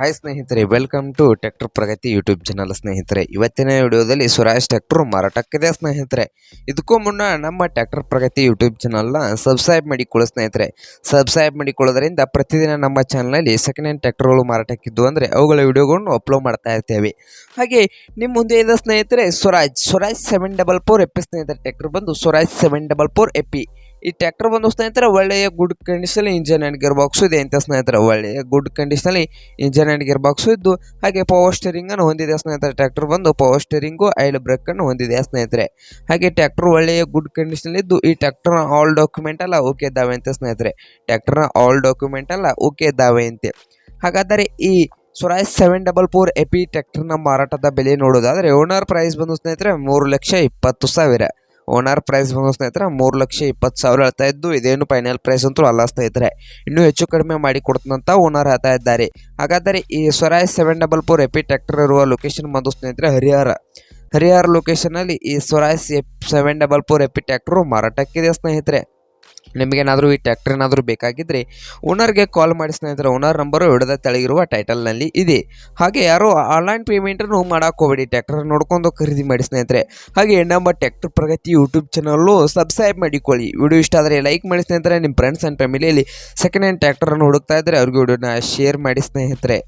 Hi ಸ್ನೇಹಿತರೆ welcome to tractor Pragati YouTube channel ಸ್ನೇಹಿತರೆ. ಇವತ್ತಿನ ವಿಡಿಯೋದಲ್ಲಿ ಸ್ವರಾಜ್ ಟ್ರ್ಯಾಕ್ಟರ್ ಮಾರಾಟಕ್ಕಿದೆ ಸ್ನೇಹಿತರೆ. ಇದಕ್ಕೂ ಮುನ್ನ ನಮ್ಮ ಟ್ರ್ಯಾಕ್ಟರ್ ಪ್ರಗತಿ ಯೂಟ್ಯೂಬ್ ಚಾನಲ್ನ ಸಬ್ಸ್ಕ್ರೈಬ್ ಮಾಡಿಕೊಳ್ಳಿ ಸ್ನೇಹಿತರೆ. ಸಬ್ಸ್ಕ್ರೈಬ್ ಮಾಡಿಕೊಳ್ಳೋದ್ರಿಂದ ಪ್ರತಿದಿನ ನಮ್ಮ ಚಾನಲಲ್ಲಿ ಸೆಕೆಂಡ್ ಹ್ಯಾಂಡ್ ಟ್ರ್ಯಾಕ್ಟರ್ಗಳು ಮಾರಾಟಕ್ಕಿದ್ದು ಅಂದರೆ ಅವುಗಳ ವಿಡಿಯೋಗಳನ್ನು ಅಪ್ಲೋಡ್ ಮಾಡ್ತಾ ಇರ್ತೇವೆ. ಹಾಗೆ ನಿಮ್ಮ ಮುಂದೆ ಇದೆ ಸ್ನೇಹಿತರೆ Swaraj Swaraj seven double four ಎಪ್ಪಿ ಸ್ನೇಹಿತರೆ. ಟ್ರ್ಯಾಕ್ಟರ್ ಬಂದು ಸ್ವರಾಜ್ ಸೆವೆನ್ ಡಬಲ್ ಫೋರ್ ಎಪ್ಪಿ ಈ ಟ್ರ್ಯಾಕ್ಟರ್ ಬಂದು ಸ್ನೇಹಿತರೆ ಒಳ್ಳೆಯ ಗುಡ್ ಕಂಡೀಷನಲ್ಲಿ ಇಂಜನ್ ಆ್ಯಂಡ್ ಗೇರ್ ಬಾಕ್ಸು ಇದೆ ಅಂತ ಸ್ನೇಹಿತರೆ. ಒಳ್ಳೆಯ ಗುಡ್ ಕಂಡೀಷನಲ್ಲಿ ಇಂಜನ್ ಆ್ಯಂಡ್ ಗೇರ್ ಬಾಕ್ಸು ಇದ್ದು, ಹಾಗೆ ಪವರ್ ಸ್ಟೇರಿಂಗನ್ನು ಹೊಂದಿದೆ ಸ್ನೇಹಿತರೆ. ಟ್ರ್ಯಾಕ್ಟರ್ ಬಂದು ಪವರ್ ಸ್ಟೇರಿಂಗು ಐಲ್ ಬ್ರೇಕ್ ಅನ್ನು ಹೊಂದಿದೆ ಸ್ನೇಹಿತರೆ. ಹಾಗೆ ಟ್ರ್ಯಾಕ್ಟರ್ ಒಳ್ಳೆಯ ಗುಡ್ ಕಂಡೀಷನ್ ಇದ್ದು, ಈ ಟ್ರ್ಯಾಕ್ಟರ್ನ ಆಲ್ ಡಾಕ್ಯುಮೆಂಟ್ ಅಲ್ಲ ಓಕೆ ಇದ್ದಾವೆ ಅಂತ ಸ್ನೇಹಿತರೆ. ಟ್ರ್ಯಾಕ್ಟರ್ನ ಆಲ್ ಡಾಕ್ಯುಮೆಂಟ್ ಎಲ್ಲ ಓಕೆ ಇದ್ದಾವೆ ಅಂತೆ. ಹಾಗಾದರೆ ಈ ಸ್ವರಾಜ್ ಸೆವೆನ್ ಡಬಲ್ ಫೋರ್ ಎಪಿ ಟ್ರ್ಯಾಕ್ಟರ್ನ ಮಾರಾಟದ ಬೆಲೆ ನೋಡೋದಾದರೆ ಓನರ್ ಪ್ರೈಸ್ ಬಂದು ಸ್ನೇಹಿತರೆ ಮೂರು ಲಕ್ಷ ಇಪ್ಪತ್ತು ಸಾವಿರ. ಓನರ್ ಪ್ರೈಸ್ ಬಂದು ಸ್ನೇಹಿತರೆ ಮೂರು ಲಕ್ಷ ಇಪ್ಪತ್ತು ಸಾವಿರ ಹೇಳ್ತಾ ಇದ್ದು, ಇದೇನು ಫೈನಲ್ ಪ್ರೈಸ್ ಅಂತೂ ಅಲ್ಲ ಸ್ನೇಹಿತರೆ ಇನ್ನೂ ಹೆಚ್ಚು ಕಡಿಮೆ ಮಾಡಿ ಕೊಡ್ತಂತ ಓನರ್ ಹೇಳ್ತಾ ಇದ್ದಾರೆ. ಹಾಗಾದರೆ ಈ Swaraj seven double four AP tractor ಇರುವ ಲೊಕೇಶನ್ ಬಂದು ಸ್ನೇಹಿತರೆ ಹರಿಹರ. ಹರಿಹರ ಲೊಕೇಶನಲ್ಲಿ ಈ ಸ್ವರಾಜ್ ಎಪ್ ಸೆವೆನ್ ಡಬಲ್ ಫೋರ್ ಎಪಿ ಟ್ರ್ಯಾಕ್ಟರು ಮಾರಾಟಕ್ಕಿದೆ ಸ್ನೇಹಿತರೆ. ನಿಮಗೇನಾದರೂ ಈ ಟ್ಯಾಕ್ಟರ್ ಏನಾದರೂ ಬೇಕಾಗಿದ್ದರೆ ಓನರ್ಗೆ ಕಾಲ್ ಮಾಡಿ ಸ್ನೇಹಿತರೆ ಓನರ್ ನಂಬರು ಹಿಡಿದ ತೆಳಗಿರುವ ಟೈಟಲ್ನಲ್ಲಿ ಇದೆ. ಹಾಗೆ ಯಾರು ಆನ್ಲೈನ್ ಪೇಮೆಂಟನ್ನು ಮಾಡೋಕೆ ಹೋಗ್ಬೇಡಿ ಟ್ಯಾಕ್ಟರ್ ನೋಡ್ಕೊಂಡು ಖರೀದಿ ಮಾಡಿ ಸ್ನೇಹಿತರೆ. ಹಾಗೆ ನಮ್ಮ tractor Pragati YouTube channel subscribe ಮಾಡಿಕೊಳ್ಳಿ. ವಿಡಿಯೋ ಇಷ್ಟ ಆದರೆ ಲೈಕ್ ಮಾಡಿ ಸ್ನೇಹಿತರೆ ನಿಮ್ಮ ಫ್ರೆಂಡ್ಸ್ ಆ್ಯಂಡ್ ಫ್ಯಾಮಿಲಿಯಲ್ಲಿ ಸೆಕೆಂಡ್ ಹ್ಯಾಂಡ್ ಟ್ಯಾಕ್ಟರನ್ನು ಹುಡುಕ್ತಾ ಇದ್ದರೆ ಅವ್ರಿಗೆ ವಿಡಿಯೋನ ಶೇರ್ ಮಾಡಿ ಸ್ನೇಹಿತರೆ.